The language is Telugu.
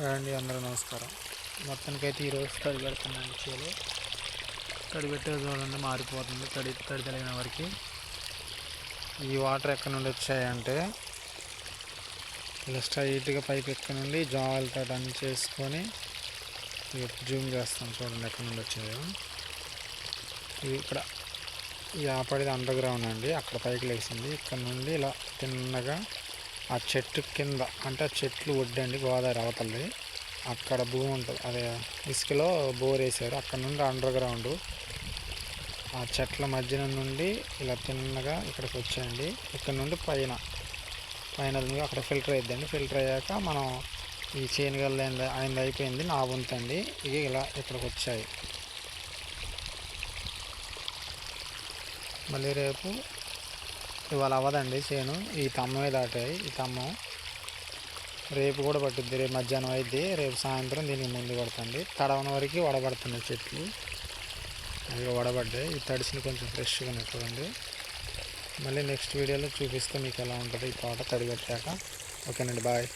రండి అండి అందరూ నమస్కారం. మొత్తానికి అయితే ఈరోజు తడి పెడుతున్నాను చేలు. తడి పెట్టే చూడండి మారిపోతుంది తడి తడి తెలిగిన వరకు. ఈ వాటర్ ఎక్కడి నుండి వచ్చాయంటే ఇలా స్ట్రైట్గా పైప్ ఎక్కడి నుండి జాలతో అన్ని చేసుకొని జూమ్ చేస్తాం చూడండి ఎక్కడి నుండి వచ్చాయో. ఇక్కడ ఈ ఆపడేది అండర్ గ్రౌండ్ అండి అక్కడ పైకి లేచింది. ఇక్కడ నుండి ఇలా తిన్నగా ఆ చెట్టు కింద అంటే ఆ చెట్లు వడ్డండి గోదావరి అవతలది. అక్కడ భూమి ఉంటుంది. అదే ఇసుకలో బోర్ వేసారు అక్కడ నుండి అండర్ గ్రౌండ్ ఆ చెట్ల మధ్యన నుండి ఇలా తిన్నగా ఇక్కడికి వచ్చాయండి. ఇక్కడ నుండి పైన పైన అక్కడ ఫిల్టర్ అయిద్దండి. ఫిల్టర్ అయ్యాక మనం ఈ చేనుగల్ ఆయన అయిపోయింది నా వంతండి. ఇవి ఇలా ఇక్కడికి వచ్చాయి. మళ్ళీ రేపు ఇవాళ అవ్వదండి చేను ఈ తమ్మమే దాటాయి. ఈ తమ్మం రేపు కూడా పట్టుద్ది. రేపు మధ్యాహ్నం అయితే రేపు సాయంత్రం దీనికి ముందు పడుతుంది. తడవన వరకు వడబడుతున్నాయి చెట్లు. అవి వడబడ్డాయి. ఈ తడిసిన కొంచెం ఫ్రెష్గా ఉన్నాయి చూడండి. మళ్ళీ నెక్స్ట్ వీడియోలో చూపిస్తే మీకు ఎలా ఉంటుంది ఈ తోట తడిగట్టాక. ఓకేనండి బాయ్.